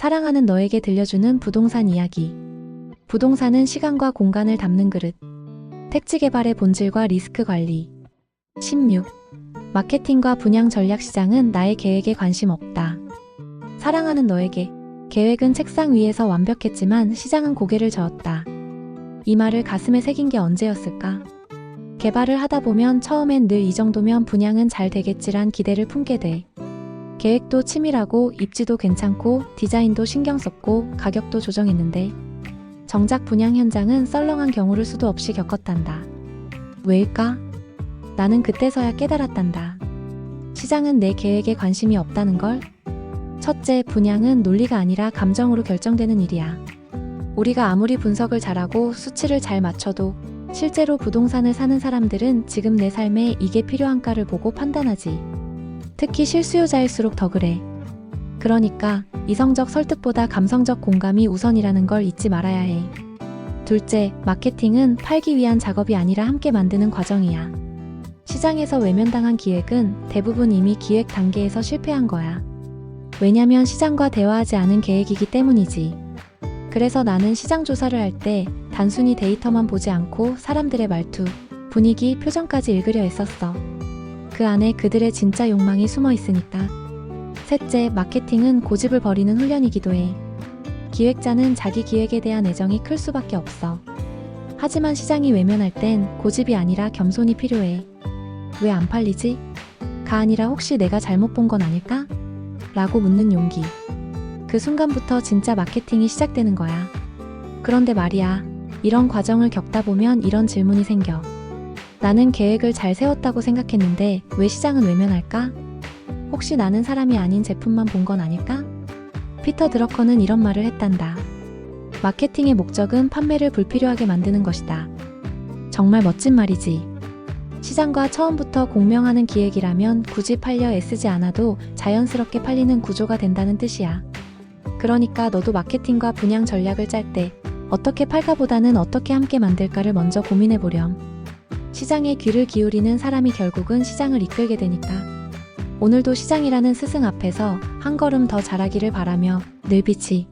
사랑하는 너에게 들려주는 부동산 이야기. 부동산은 시간과 공간을 담는 그릇. 택지 개발의 본질과 리스크 관리. 16. 마케팅과 분양 전략 시장은 나의 계획에 관심 없다. 사랑하는 너에게 계획은 책상 위에서 완벽했지만 시장은 고개를 저었다. 이 말을 가슴에 새긴 게 언제였을까? 개발을 하다 보면 처음엔 늘 이 정도면 분양은 잘 되겠지란 기대를 품게 돼. 계획도 치밀하고 입지도 괜찮고 디자인도 신경 썼고 가격도 조정했는데 정작 분양 현장은 썰렁한 경우를 수도 없이 겪었단다. 왜일까? 나는 그때서야 깨달았단다. 시장은 내 계획에 관심이 없다는 걸. 첫째, 분양은 논리가 아니라 감정으로 결정되는 일이야. 우리가 아무리 분석을 잘하고 수치를 잘 맞춰도 실제로 부동산을 사는 사람들은 지금 내 삶에 이게 필요한가를 보고 판단하지. 특히 실수요자일수록 더 그래. 그러니까 이성적 설득보다 감성적 공감이 우선이라는 걸 잊지 말아야 해. 둘째, 마케팅은 팔기 위한 작업이 아니라 함께 만드는 과정이야. 시장에서 외면당한 기획은 대부분 이미 기획 단계에서 실패한 거야. 왜냐면 시장과 대화하지 않은 계획이기 때문이지. 그래서 나는 시장 조사를 할 때 단순히 데이터만 보지 않고 사람들의 말투, 분위기, 표정까지 읽으려 했었어. 그 안에 그들의 진짜 욕망이 숨어 있으니까. 셋째, 마케팅은 고집을 버리는 훈련이기도 해. 기획자는 자기 기획에 대한 애정이 클 수밖에 없어. 하지만 시장이 외면할 땐 고집이 아니라 겸손이 필요해. 왜 안 팔리지? 가 아니라 혹시 내가 잘못 본 건 아닐까? 라고 묻는 용기. 그 순간부터 진짜 마케팅이 시작되는 거야. 그런데 말이야. 이런 과정을 겪다 보면 이런 질문이 생겨. 나는 계획을 잘 세웠다고 생각했는데 왜 시장은 외면할까? 혹시 나는 사람이 아닌 제품만 본 건 아닐까? 피터 드러커는 이런 말을 했단다. 마케팅의 목적은 판매를 불필요하게 만드는 것이다. 정말 멋진 말이지. 시장과 처음부터 공명하는 기획이라면 굳이 팔려 애쓰지 않아도 자연스럽게 팔리는 구조가 된다는 뜻이야. 그러니까 너도 마케팅과 분양 전략을 짤 때 어떻게 팔까보다는 어떻게 함께 만들까를 먼저 고민해 보렴. 시장에 귀를 기울이는 사람이 결국은 시장을 이끌게 되니까. 오늘도 시장이라는 스승 앞에서 한 걸음 더 잘하기를 바라며 늘 빛이